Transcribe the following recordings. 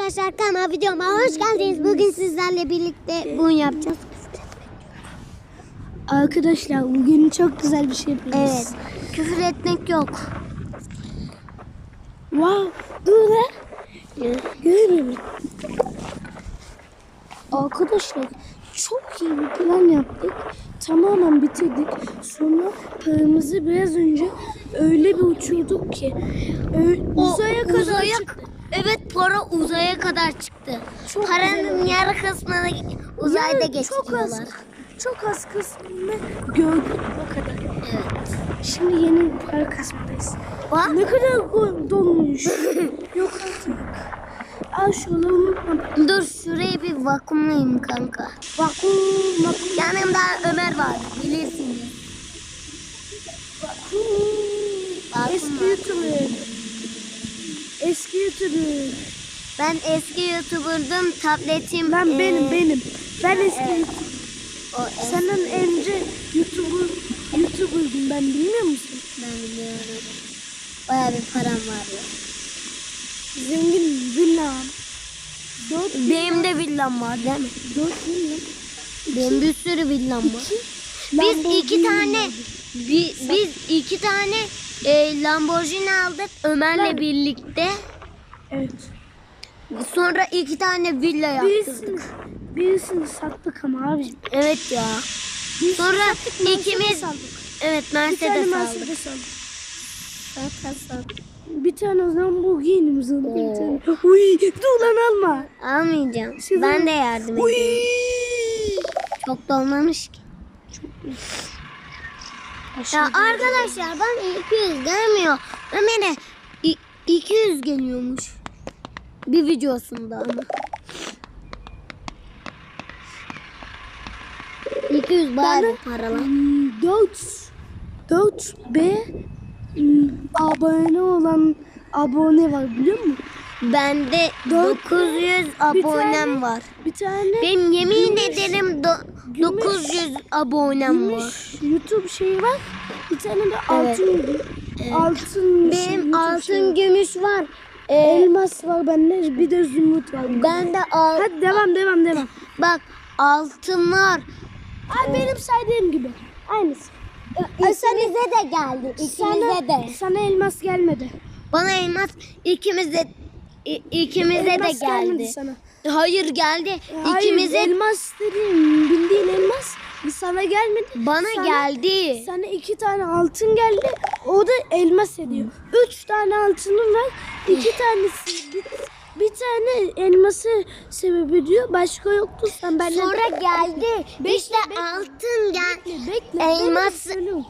arkadaşlar kanalıma videoma hoş geldiniz. Bugün sizlerle birlikte bunu yapacağız. Arkadaşlar bugün çok güzel bir şey yapıyoruz. Evet. Küfür etmek yok. Wow. Dur lan. Görmüyorum. Arkadaşlar çok iyi bir plan yaptık. Tamamen bitirdik. Sonra paramızı biraz önce öyle bir uçurduk ki uzaya kadar uzaya- çıktı. Evet para uzaya kadar çıktı. Çok Paranın yarı kısmını uzayda Yani çok az, geçiriyorlar. çok az kısmını gördük o kadar. Evet. Şimdi yeni para kısmındayız. Bak. Ne kadar go- dolmuş. Yok artık. Al şunu unutma. Dur şurayı bir vakumlayayım kanka. Vakum, vakum, Yanımda Ömer var. Bilirsiniz. vakum. Eski var. YouTuber. Eski. Ben eski YouTuber'dım. Tabletim. Ben eee, benim, benim. Ben eski evet. O es- Senden önce YouTuber, YouTuber'dım ben bilmiyor musun? Ben biliyorum. Baya bir param var ya. Zengin villam. Dört, Benim de villam var değil mi? dört villam. Benim bir sürü villam var. Biz Lamborghini iki tane vardı. bi- biz iki tane e, Lamborghini aldık Ömer'le birlikte. Evet. Sonra iki tane villa Birisini, yaptırdık. birisini sattık ama abicim. Evet ya. Birisini Sonra sattık, Mercedes ikimiz aldık. evet Bir tane Mercedes aldık. Mercedes aldık. Sat, sat. Bir tane Lamborghini'miz aldık. Bir Oo. tane. Uy, dur lan alma. Almayacağım. Şimdi- Ben de yardım Uy. edeyim. Çok da olmamış ki. Ya arkadaşlar ben 200 gelmiyor. Ömer'e 200 geliyormuş. Bir videosunda ama. 200 bayağı bir para lan. Hmm, 4 4 B abone olan abone var biliyor musun? Bende Dört- 900 abonem tane- var. Bir tane Benim yemin Gümüş- ederim do- Gümüş- 900 abonem var. gümüş YouTube şeyi var. Bir tane de altın altın şey, Benim YouTube altın var. gümüş var. Ee, elmas var bende bir de zümrüt var. ben de al Hadi devam devam devam. bak altın var. Ay benim saydığım gibi. Aynısı. İkimize de geldi. İkimize Sana, de. sana elmas gelmedi. Bana elmas ikimize i- ikimize elmas de geldi. sana. Hayır geldi. Hayır, İkimize elmas dediğin bildiğin elmas sana gelmedi. bana Sana- geldi. Sana iki tane altın geldi. O da elmas ediyor. Üç tane altının var. iki tanesi bir, bir tane elması sebep ediyor. Başka yoktu. Sen benimle Sonra geldi. Bekle, işte bekle. altın gel. bekle, bekle. Elmas- Ben.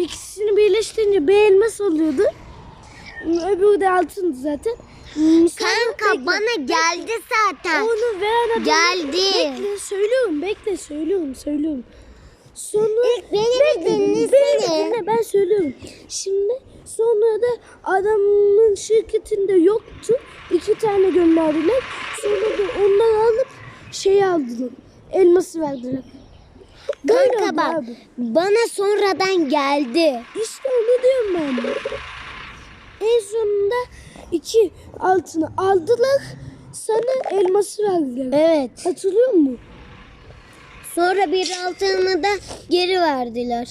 İkisini birleştirince bir elmas oluyordu. Öbürü de altındı zaten. Sonra Kanka bekle. bana geldi zaten. Onu veren adam. Geldi. Bekle söylüyorum bekle söylüyorum söylüyorum. Sonra İlk beni bir Bekle, dinlesene. beni ben söylüyorum. Şimdi sonra da adamın şirketinde yoktu. İki tane gönderdiler. Sonra da onları alıp şey aldılar. Elması verdiler. Kanka bak abi. bana sonradan geldi. İşte onu diyorum ben de. En sonunda iki altını aldılar. Sana elması verdiler. Evet. Hatırlıyor musun? Sonra bir altını da geri verdiler.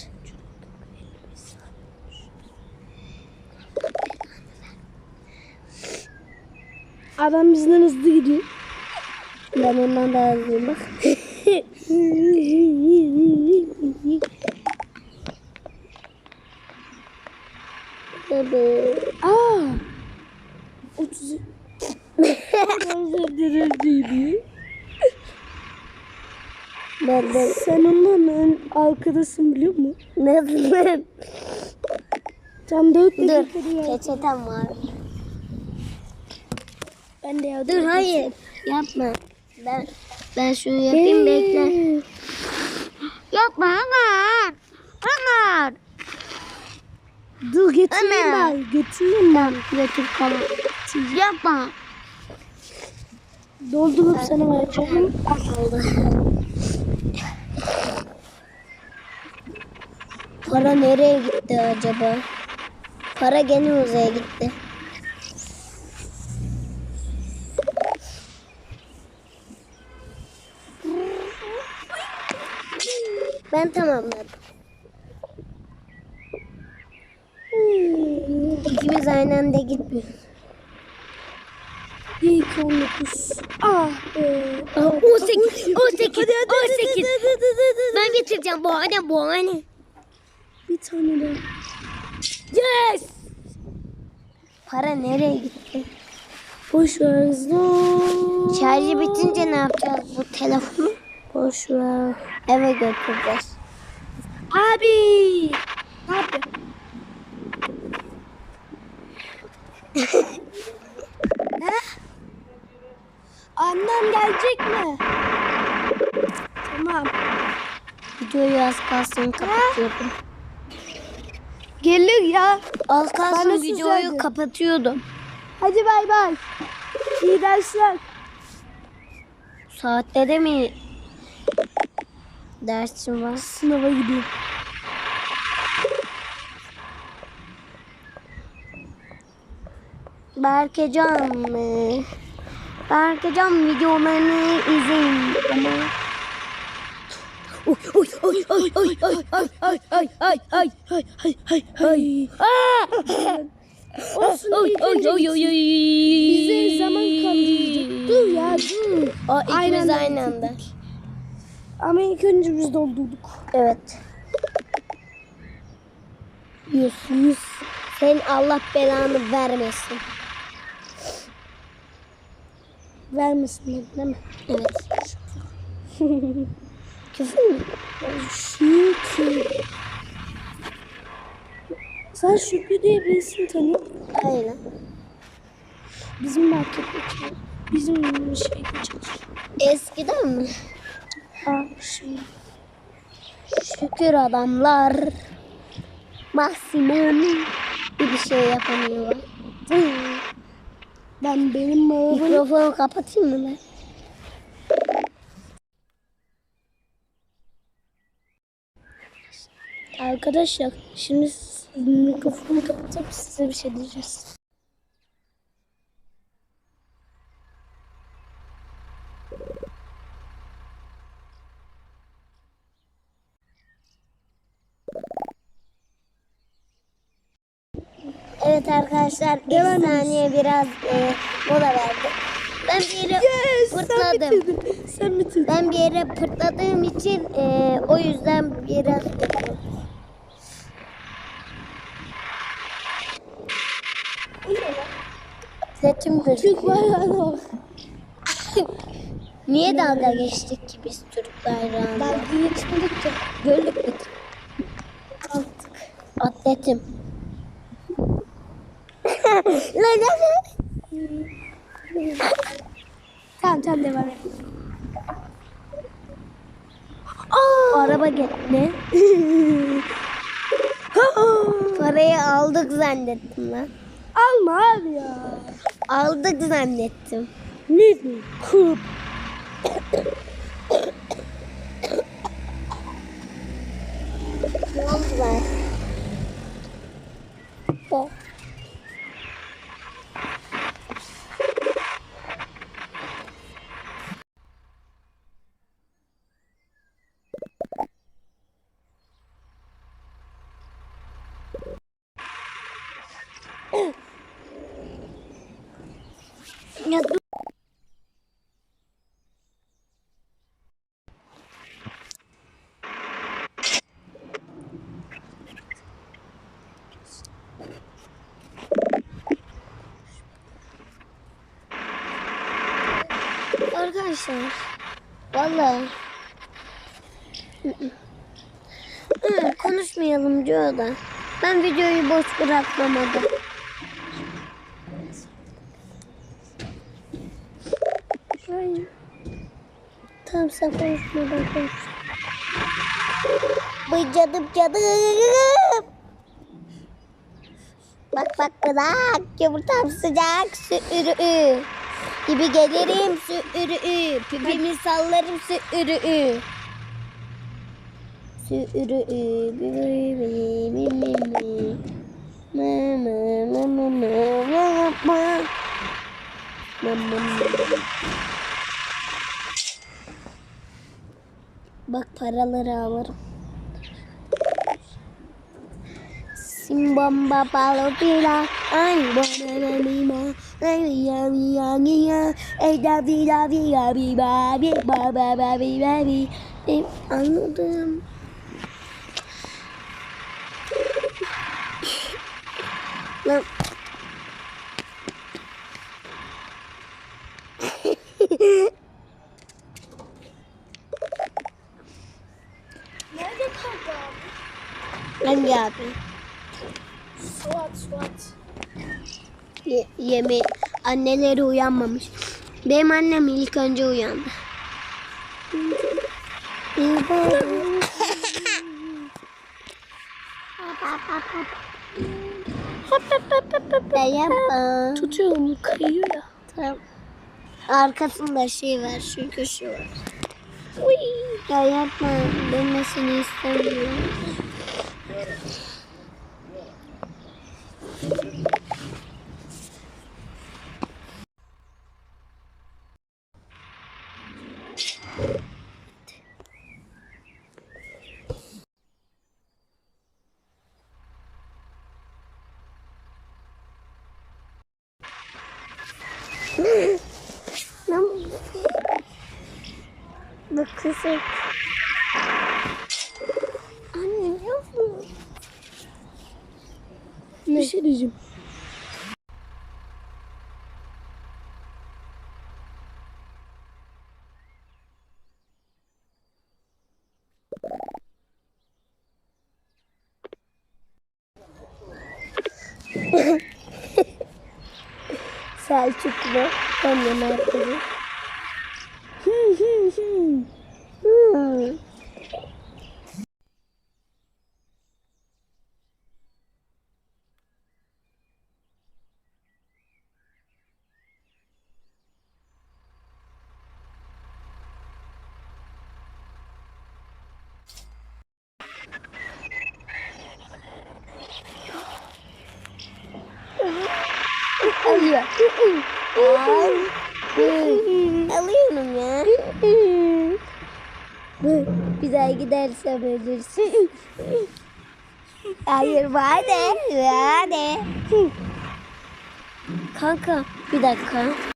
Adam bizden hızlı gidiyor. Ben ondan daha hızlıyım bak. Aa. 30 diyor. Ben de Sen ondan ön biliyor musun? nasılım? Tam 4 Dur. dakika diyor. Peçetem var. Ben de yardım Dur hayır. Yapma. Ben ben şunu yapayım bekle. Yapma Ömer. Ömer. Dur getireyim Ömer. ben. Getireyim ben. Getir kalan. Yapma. Doldurup sana vereceğim. Oldu. Para nereye gitti acaba? Para gene uzaya gitti. Ben tamamladım. İkimiz aynı anda gitmiyoruz. İyi ki 19. Ah be. 18, 18, Hadi, hadi, hadi, 18. hadi, hadi, hadi. Ben bitireceğim bu anne bu anne. Bir tane daha. Yes! Para nereye gitti? Boş ver hızlı. Şarjı bitince ne yapacağız bu telefonu? Boş ver. Eve götüreceğiz. Abi. Ne yapıyorsun? Annem gelecek mi? Tamam. Videoyu az kalsın kapatıyordum. Gelir ya. Az kalsın de videoyu sizlerdim. kapatıyordum. Hadi bay bay. İyi dersler. Saatte de mi dersim var? Sınava gidiyorum. Berkecan mı? Berkecan videolarını izleyin ama. Oy oy oy oy oy oy oy oy oy oy oy oy oy oy oy. Olsun Oy oy oy oy. Bize zaman kaldıracak. Dur ya dur. O ikimiz Aynı anda. Ama ilk önce biz doldurduk. Evet. Yüz yüz. Sen Allah belanı vermesin. Vermesin değil mi? Evet. Küfür mü? Şükür. Sen Şükrü diye birisini tanıyor musun? Lan. Bizim markette çalışıyor. Bizim şeyde çalışıyor. Eskiden mi? Aa şimdi. Şükür adamlar. Maksimum bir şey yapamıyorlar. Ben benim arabanı Mikrofonu kapatayım mı ben? Arkadaşlar şimdi mikrofonu kapatıp size bir şey diyeceğiz. Evet arkadaşlar bir Devam edin. saniye biraz e, mola verdik. Ben bir yere Sen pırtladım. bitirdin. Sen bitirdin. Ben bir yere pırtladığım için e, o yüzden biraz. Seçim Türk bayrağına bak. Niye dalga geçtik ki biz Türk bayrağında? Dalga geçmedik ki. Gördük Kalktık. Atletim. Tamam tamam devam et. Aa, araba. Ne? Parayı aldık zannettim lan. Alma abi ya. Aldık zannettim. Ne? Kup. Ne oldu lan? O. Ya dur. Arkadaşlar vallahi Hı, konuşmayalım diyor da ben videoyu boş bırakmam hadi. Ay. Tamam sen konuşma ben konuş. Bıcadım canım. Bak bak bırak yumurtam sıcak sürü gibi gelirim su ürü pipimi sallarım su ürü su ürü Bak paraları alırım. Simbomba palopila ay bonanima Anladım. Lan yeme anneleri uyanmamış. Benim annem ilk önce uyandı. Ya yapma. Tutuyorum kayıyor ya. Tamam. Arkasında şey var, şu köşe var. Uy. Ya yapma, dönmesini istemiyorum. Lan kızı. Annem yok mu? Bir şey diyeceğim. Selçuklu. Annem arkadaşı. Hı hı hı. Hmm. Alıyor. Al. Bir daha gidersem ölürsün. Hayır hadi. Hadi. Kanka bir dakika.